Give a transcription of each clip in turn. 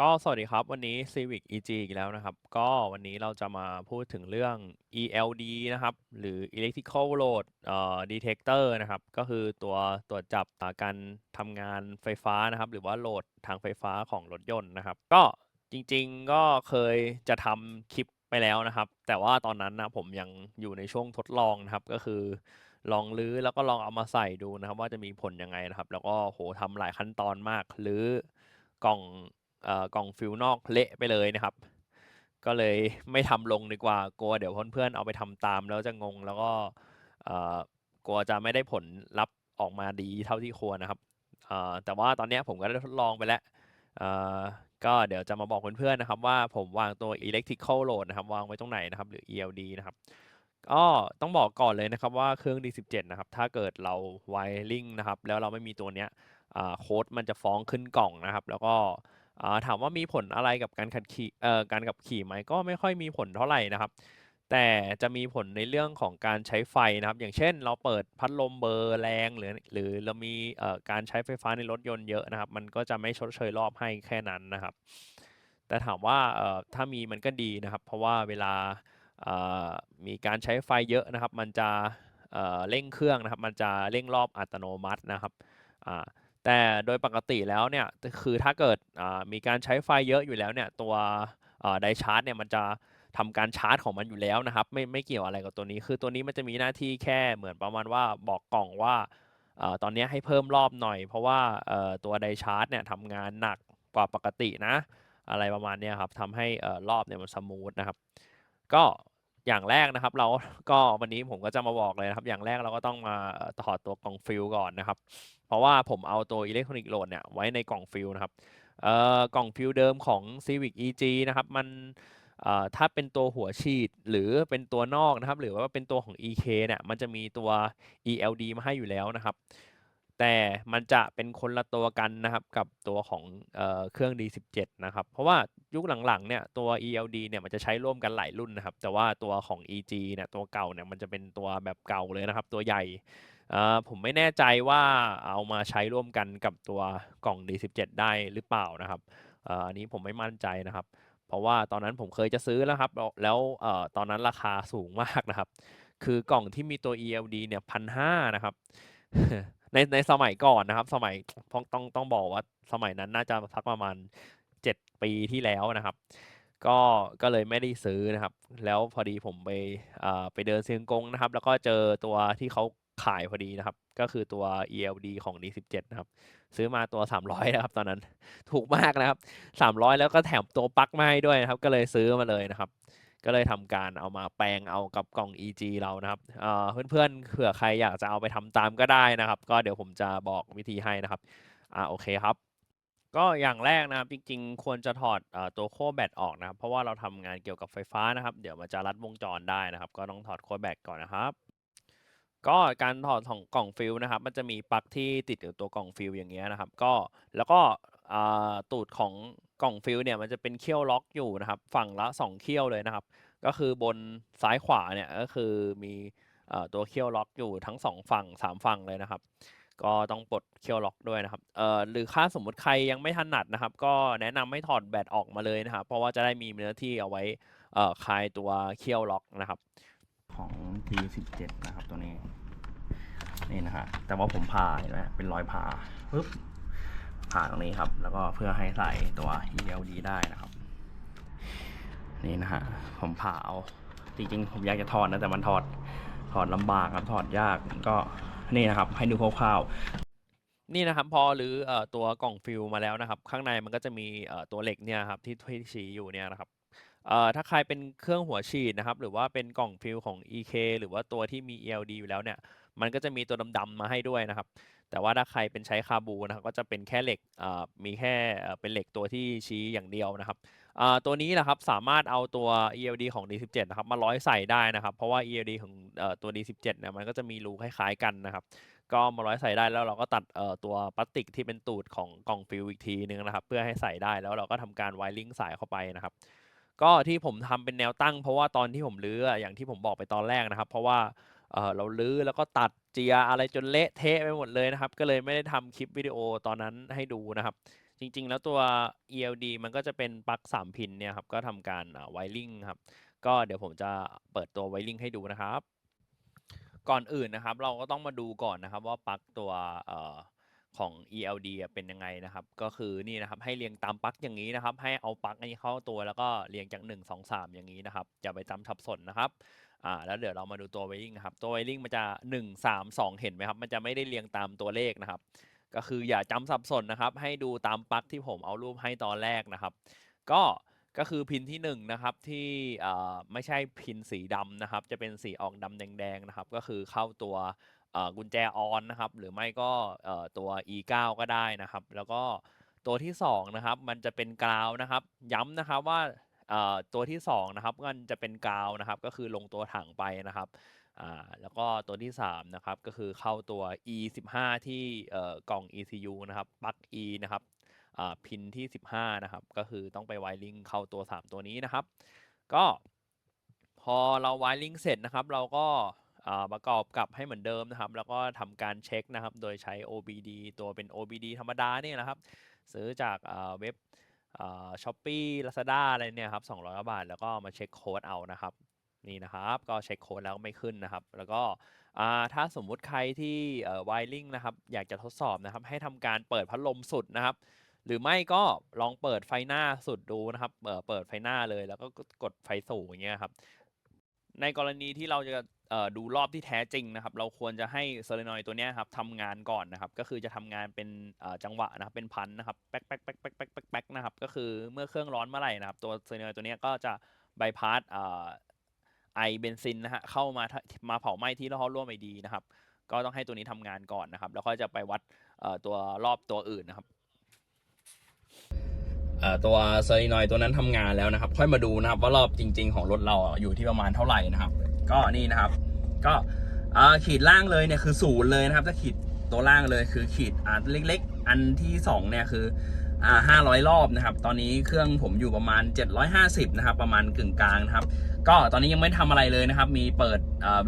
ก็สวัสดีครับ วันนี้ Civic EG อีกแล้วนะครับ ก็วันนี้เราจะมาพูดถึงเรื่อง ELD นะครับ หรือ Electrical Load เอ่อ Detector นะครับ ก็คือตัวตรวจจับการทำงานไฟฟ้านะครับ หรือว่าโหลดทางไฟฟ้าของรถยนต์นะครับ ก็จริงๆก็เคยจะทำคลิปไปแล้วนะครับ แต่ว่าตอนนั้นนะผมยังอยู่ในช่วงทดลองนะครับ ก็คือลองรื้อแล้วก็ลองเอามาใส่ดูนะครับ ว่าจะมีผลยังไงนะครับ แล้วก็โหทำหลายขั้นตอนมากรื้อกล่อง กล่องฟิวนอกเละไปเลยนะครับ ก็เลยไม่ทำลงดีกว่ากลัวเดี๋ยวเพื่อนๆเอาไปทำตามแล้วจะงงแล้วก็กลัวจะไม่ได้ผลลัพธ์ออกมาดีเท่าที่ควรนะครับแต่ว่าตอนนี้ผมก็ได้ทดลองไปแล้วก็เดี๋ยวจะมาบอกเพื่อนๆนะครับ ว่าผมวางตัว electrical load นะครับ วางไว้ตรงไหนนะครับ หรือ ELD นะครับก็ต้องบอกก่อนเลยนะครับว่าเครื่อง D17 นะครับ ถ้าเกิดเรา wiring นะครับ แล้วเราไม่มีตัวเนี้ยโค้ดมันจะฟ้องขึ้นกล่องนะครับ แล้วก็ อ่าถามว่ามีผลอะไรกับการขับขี่เอ่อการขับขี่ไหมก็ไม่ค่อยมีผลเท่าไหร่นะครับ แต่จะมีผลในเรื่องของการใช้ไฟนะครับ อย่างเช่น เราเปิดพัดลมเบอร์แรงหรือหรือเรามีเอ่อการใช้ไฟฟ้าในรถยนต์เยอะนะครับ มันก็จะไม่ชดเชยรอบให้แค่นั้นนะครับ แต่ถามว่าเอ่อถ้ามีมันก็ดีนะครับ เพราะว่าเวลาเอ่อมีการใช้ไฟเยอะนะครับ มันจะเอ่อเร่งเครื่องนะครับ มันจะเร่งรอบอัตโนมัตินะครับอ่า แต่โดยปกติแล้วเนี่ยคือถ้าเกิดมีการใช้ไฟเยอะอยู่แล้วเนี่ยตัวไดชาร์จเนี่ยมันจะทำการชาร์จของมันอยู่แล้วนะครับไม่ไม่เกี่ยวอะไรกับตัวนี้ คือตัวนี้มันจะมีหน้าที่แค่เหมือนประมาณว่าบอกกล่องว่าอตอนนี้ให้เพิ่มรอบหน่อย เพราะว่าตัวไดชาร์จเนี่ยทำงานหนักกว่าปกตินะ อะไรประมาณนี้ครับทำให้รอบเนี่ยมันสมูทนะครับ ก็ อย่างแรกนะครับ เราก็วันนี้ผมก็จะมาบอกเลยนะครับ อย่างแรกเราก็ต้องมาถอดตัวกล่องฟิลก่อนนะครับ เพราะว่าผมเอาตัวอิเล็กทรอนิกส์โหลดเนี่ยไว้ในกล่องฟิลนะครับเอ่อกล่องฟิลเดิมของ Civic EG นะครับ มันเอ่อถ้าเป็นตัวหัวฉีดหรือเป็นตัวนอกนะครับ หรือว่าเป็นตัวของ EK เนี่ยมันจะมีตัว ELD มาให้อยู่แล้วนะครับ แต่มันจะเป็นคนละตัวกันนะครับกับตัวของเอ่อเครื่อง D17 นะครับ เพราะว่ายุคหลังๆเนี่ยตัว ELD เนี่ยมันจะใช้ร่วมกันหลายรุ่นนะครับ แต่ว่าตัวของ EG เนี่ยตัวเก่าเนี่ยมันจะเป็นตัวแบบเก่าเลยนะครับ ตัวใหญ่เอ่อผมไม่แน่ใจว่าเอามาใช้ร่วมกันกับตัวกล่อง D17 ได้หรือเปล่านะครับเอ่ออันนี้ผมไม่มั่นใจนะครับ เพราะว่าตอนนั้นผมเคยจะซื้อแล้วครับ แล้วเอ่อตอนนั้นราคาสูงมากนะครับ คือกล่องที่มีตัว ELD เนี่ยพันห้านะครับ ในในสมัยก่อนนะครับ สมัยต้องต้องต้องบอกว่าสมัยนั้นน่าจะสักประมาณเจ็ดปีที่แล้วนะครับ ก็ก็เลยไม่ได้ซื้อนะครับ แล้วพอดีผมไปอ่าไปเดินเซียงกงนะครับ แล้วก็เจอตัวที่เขาขายพอดีนะครับ ก็คือตัว ELD ของ D17 นะครับ ซื้อมาตัว 300นะครับ ตอนนั้นถูกมากนะครับ 300 แล้วก็แถมตัวปลั๊กมาให้ด้วยนะครับ ก็เลยซื้อมาเลยนะครับ ก็เลยทำการเอามาแปลงเอากับกล่อง EG เรานะครับเอ่อเพื่อนๆเผื่อใครอยากจะเอาไปทำตามก็ได้นะครับ ก็เดี๋ยวผมจะบอกวิธีให้นะครับอ่าโอเคครับ ก็อย่างแรกนะครับจริงๆ ควรจะถอดตัวขั้แบตออกนะครับ เพราะว่าเราทำงานเกี่ยวกับไฟฟ้านะครับ เดี๋ยวมันจะรัดวงจรได้นะครับ ก็ต้องถอดขั้แบตก่อนนะครับก็การถอดของกล่องฟิลนะครับ มันจะมีปลั๊กที่ติดอยู่ตัวกล่องฟิลอย่างเงี้ยนะครับ ก็แล้วก็ตูดของ กล่องฟิลเนี่ยมันจะเป็นเขี้ยวล็อกอยู่นะครับ ฝั่งละสองเขี้ยวเลยนะครับ ก็คือบนซ้ายขวาเนี่ยก็คือมีตัวเขี้ยวล็อกอยู่ทั้งสองฝั่งสามฝั่งเลยนะครับ ก็ต้องปลดเขี้ยวล็อกด้วยนะครับเอ่อหรือถ้าสมมุติใครยังไม่ถนัดนะครับ ก็แนะนำให้ถอดแบตออกมาเลยนะครับ เพราะว่าจะได้มีเนื้อที่เอาไว้เอ่อคลายตัวเขี้ยวล็อกนะครับ ของ T17 นะครับตัวนี้นี่นะฮะแต่ว่าผมผ่าเห็นไหมเป็นรอยผ่าปึ๊บ ผ่านตรงนี้ครับ แล้วก็เพื่อให้ใส่ตัว ELD ได้นะครับ นี่นะฮะผมผ่าเอาจริงๆผมอยากจะถอดนะแต่มันถอดถอดลำบากครับถอดยากก็นี่นะครับ ให้ดูคร่าวๆนี่นะครับพอหรืออตัวกล่องฟิลมาแล้วนะครับ ข้างในมันก็จะมีตัวเหล็กเนี่ยครับที่ที่ชี้อยู่เนี่ยนะครับถ้าใครเป็นเครื่องหัวฉีดนะครับ หรือว่าเป็นกล่องฟิลของ EK หรือว่าตัวที่มี ELD อยู่แล้วเนี่ย มันก็จะมีตัวดำๆมาให้ด้วยนะครับ แต่ว่าถ้าใครเป็นใช้คาบูนะครับก็จะเป็นแค่เหล็กมีแค่เป็นเหล็กตัวที่ชี้อย่างเดียวนะครับตัวนี้แหละครับสามารถเอาตัว ELD ของ D17 นะครับมาร้อยใส่ได้นะครับ เพราะว่า ELD ของตัว D17 เนี่ยมันก็จะมีรูคล้ายๆกันนะครับก็มาร้อยใส่ได้แล้วเราก็ตัดตัวพลาสติกที่เป็นตูดของกล่องฟิลอีกทีนึงนะครับ เพื่อให้ใส่ได้แล้วเราก็ทำการไวริงสายเข้าไปนะครับ ก็ที่ผมทำเป็นแนวตั้ง เพราะว่าตอนที่ผมรื้ออย่างที่ผมบอกไปตอนแรกนะครับ เพราะว่า เออเรารื้อแล้วก็ตัดเจียอะไรจนเละเทะไปหมดเลยนะครับ ก็เลยไม่ได้ทำคลิปวิดีโอตอนนั้นให้ดูนะครับ จริงๆ แล้วตัว ELD มันก็จะเป็นปลั๊กสามพินเนี่ยครับ ก็ทำการอ่าไวริงครับ ก็เดี๋ยวผมจะเปิดตัวไวริงให้ดูนะครับ ก่อนอื่นนะครับ เราก็ต้องมาดูก่อนนะครับว่าปลั๊กตัวออของ ELD เป็นยังไงนะครับ ก็คือนี่นะครับให้เรียงตามปลั๊กอย่างนี้นะครับ ให้เอาปลั๊กอันนี้เข้าตัวแล้วก็เรียงจาก 1 2 3 อย่างนี้นะครับอย่าไปจำสับสนนะครับ อ่าแล้วเดี๋ยวเรามาดูตัวไวริงนะครับ ตัวไวริงมันจะ 1 3 2 เห็นไหมครับ มันจะไม่ได้เรียงตามตัวเลขนะครับ ก็คืออย่าจำสับสนนะครับ ให้ดูตามปลั๊กที่ผมเอารูปให้ตอนแรกนะครับ ก็ก็คือพินที่1นงนะครับที่ไม่ใช่พินสีดำนะครับ จะเป็นสีออกดำแดงๆนะครับ ก็คือเข้าตัวกุญแจออนนะครับ หรือไม่ก็ตัว e9 ก็ได้นะครับ แล้วก็ตัวที่2นะครับมันจะเป็นกราวนะครับ ย้ำนะครับว่า อ่อตัวที่2นะครับมันจะเป็นกาวนะครับ ก็คือลงตัวถังไปนะครับอ่าแล้วก็ตัวที่3นะครับก็คือเข้าตัว e 1 5ที่เอ่อกล่อง ECU นะครับปลั๊ก e นะครับอ่าพินที่ 15 นะครับ ก็คือต้องไปไวริงเข้าตัว 3 ตัวนี้นะครับ ก็พอเราไวริงเสร็จนะครับ เราก็ประกอบกับให้เหมือนเดิมนะครับ แล้วก็ทำการเช็คนะครับ โดยใช้ OBD ตัวเป็น OBD ธรรมดาเนี่ยนะครับ ซื้อจากเว็บ ช้อปปี้ลาซาด้าอะไรเนี่ยครับ200กว่าบาท แล้วก็มาเช็คโค้ดเอานะครับนี่นะครับก็เช็คโค้ดแล้วไม่ขึ้นนะครับ แล้วก็ถ้าสมมุติใครที่เอ่อไวริงนะครับอยากจะทดสอบนะครับ ให้ทำการเปิดพัดลมสุดนะครับ หรือไม่ก็ลองเปิดไฟหน้าสุดดูนะครับเปิดไฟหน้าเลยแล้วก็กดไฟสูงอย่างเงี้ยครับในกรณีที่เราจะดูรอบที่แท้จริงนะครับ เราควรจะให้โซเลนอยตัวนี้ครับทำงานก่อนนะครับ ก็คือจะทำงานเป็นจังหวะนะครับเป็นพันนะครับแป๊กแป๊กแป๊กแป๊กแป๊กแป๊กแป๊ก นะครับ ก็คือเมื่อเครื่องร้อนเมื่อไหร่นะครับ ตัวโซเนอยตัวนี้ก็จะบายพาสเอ่อไอเบนซินนะฮะเข้ามามาเผาไหม้ที่ท่อร่วมไอดีนะครับ ก็ต้องให้ตัวนี้ทำงานก่อนนะครับ แล้วก็จะไปวัดเอ่อตัวรอบตัวอื่นนะครับเอ่อตัวเซอร์นอยตัวนั้นทำงานแล้วนะครับ ค่อยมาดูนะครับว่ารอบจริง ๆ ของรถเราอยู่ที่ประมาณเท่าไหร่นะครับ ก็นี่นะครับ ก็เอ่อขีดล่างเลยเนี่ยคือศูนย์เลยนะครับถ้าขีดตัวล่างเลยคือขีดอ่าเล็ก ๆ อันที่สองเนี่ยคือ ห้าร้อยรอบนะครับ ตอนนี้เครื่องผมอยู่ประมาณ 750 นะครับ ประมาณกึ่งกลางนะครับ ก็ตอนนี้ยังไม่ทำอะไรเลยนะครับ มีเปิด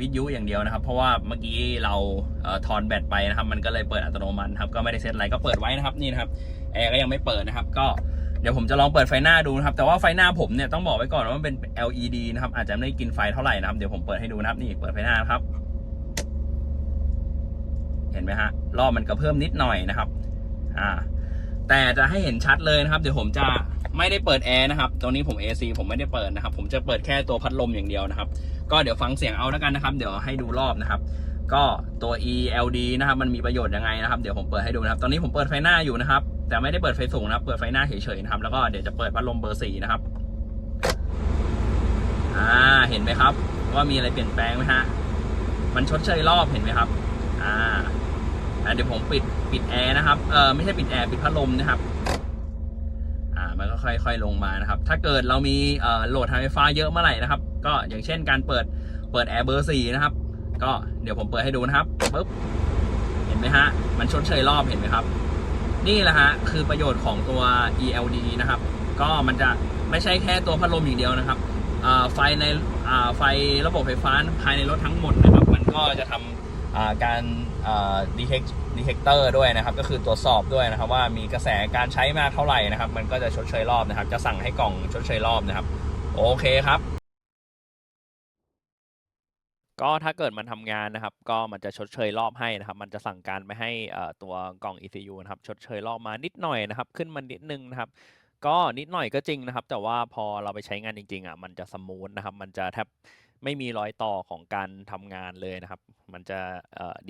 วิทยุอย่างเดียวนะครับ เพราะว่าเมื่อกี้เราถอนแบตไปนะครับ มันก็เลยเปิดอัตโนมัติครับ ก็ไม่ได้เซตอะไร ก็เปิดไว้นะครับ นี่นะครับ แอร์ก็ยังไม่เปิดนะครับ ก็เดี๋ยวผมจะลองเปิดไฟหน้าดูนะครับ แต่ว่าไฟหน้าผมเนี่ยต้องบอกไว้ก่อนว่ามันเป็น LED นะครับ อาจจะไม่ได้กินไฟเท่าไหร่นะครับ เดี๋ยวผมเปิดให้ดูนะครับ นี่เปิดไฟหน้าครับ เห็นไหมฮะ รอบมันก็เพิ่มนิดหน่อยนะครับ อ่า แต่จะให้เห็นชัดเลยนะครับ เดี๋ยวผมจะไม่ได้เปิดแอร์นะครับตรงนี้ผม AC ผมไม่ได้เปิดนะครับ ผมจะเปิดแค่ตัวพัดลมอย่างเดียวนะครับ ก็เดี๋ยวฟังเสียงเอาแล้วกันนะครับ เดี๋ยวให้ดูรอบนะครับ ก็ตัว ELD นะครับมันมีประโยชน์ยังไงนะครับ เดี๋ยวผมเปิดให้ดูนะครับ ตอนนี้ผมเปิดไฟหน้าอยู่นะครับ แต่ไม่ได้เปิดไฟสูงนะครับ เปิดไฟหน้าเฉยๆนะครับ แล้วก็เดี๋ยวจะเปิดพัดลมเบอร์สี่นะครับ อ่า เห็นไหมครับ ว่ามีอะไรเปลี่ยนแปลงไหมฮะ มันชดเชยรอบเห็นไหมครับ อ่า อ่าเดี๋ยวผมปิดปิดแอร์นะครับเออไม่ใช่ปิดแอร์ปิดพัดลมนะครับอ่ามันก็ค่อยๆลงมานะครับ ถ้าเกิดเรามีเอ่อโหลดทางไฟฟ้าเยอะเมื่อไหร่นะครับ ก็อย่างเช่นการเปิดเปิดแอร์เบอร์สี่นะครับ ก็เดี๋ยวผมเปิดให้ดูนะครับปึ๊บเห็นไหมฮะมันชดเชยรอบเห็นไหมครับ นี่แหละฮะคือประโยชน์ของตัว ELD นะครับ ก็มันจะไม่ใช่แค่ตัวพัดลมอย่างเดียวนะครับอ่าไฟในอ่าไฟระบบไฟฟ้าภายในรถทั้งหมดนะครับ มันก็จะทำอ่าการ อ่า detect detector ด้วยนะครับ ก็คือตรวจสอบด้วยนะครับ ว่ามีกระแสการใช้มากเท่าไหร่นะครับ มันก็จะชดเชยรอบนะครับ จะสั่งให้กล่องชดเชยรอบนะครับ โอเคครับ ก็ถ้าเกิดมันทำงานนะครับ ก็มันจะชดเชยรอบให้นะครับ มันจะสั่งการไปให้ตัวกล่อง ECU นะครับ ชดเชยรอบมานิดหน่อยนะครับ ขึ้นมานิดนึงนะครับก็นิดหน่อยก็จริงนะครับ แต่ว่าพอเราไปใช้งานจริงๆอะมันจะสมูทนะครับ มันจะแทบ ไม่มีรอยต่อของการทำงานเลยนะครับ มันจะ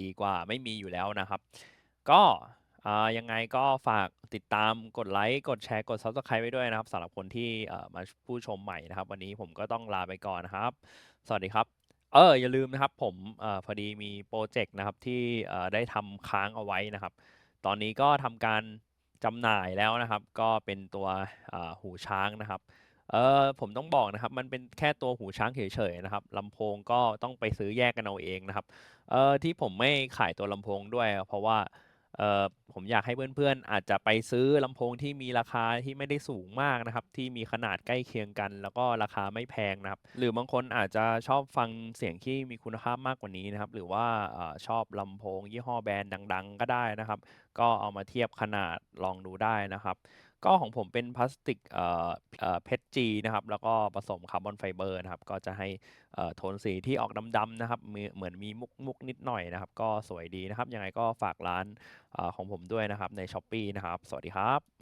ดีกว่าไม่มีอยู่แล้วนะครับ ก็ยังไงก็ฝากติดตามกดไลค์ กดแชร์กด Subscribe ไว้ด้วยนะครับสำหรับคนที่มาผู้ชมใหม่นะครับ วันนี้ผมก็ต้องลาไปก่อนนะครับ สวัสดีครับเอออย่าลืมนะครับผมอพอดีมีโปรเจกต์นะครับที่ได้ทำค้างเอาไว้นะครับ ตอนนี้ก็ทำการจำหน่ายแล้วนะครับ ก็เป็นตัวหูช้างนะครับ เออผมต้องบอกนะครับ มันเป็นแค่ตัวหูช้างเฉยๆนะครับลำโพงก็ต้องไปซื้อแยกกันเอาเองนะครับ เออที่ผมไม่ขายตัวลำโพงด้วยเพราะว่าเออผมอยากให้เพื่อนๆ อาจจะไปซื้อลำโพงที่มีราคาที่ไม่ได้สูงมากนะครับ ที่มีขนาดใกล้เคียงกัน แล้วก็ราคาไม่แพงนะครับ หรือบางคนอาจจะชอบฟังเสียงที่มีคุณภาพมากกว่านี้นะครับ หรือว่าเออชอบลำโพงยี่ห้อแบรนด์ดัง ๆ ก็ได้นะครับ ก็เอามาเทียบขนาดลองดูได้นะครับ ก็ของผมเป็นพลาสติกเอ่อเอ่อเพชรจีนะครับ แล้วก็ผสมคาร์บอนไฟเบอร์นะครับ ก็จะให้เอ่อโทนสีที่ออกดำๆนะครับมีเหมือนมีมุกมุกนิดหน่อยนะครับ ก็สวยดีนะครับ ยังไงก็ฝากร้านเอ่อของผมด้วยนะครับใน s h อ p e e นะครับ สวัสดีครับ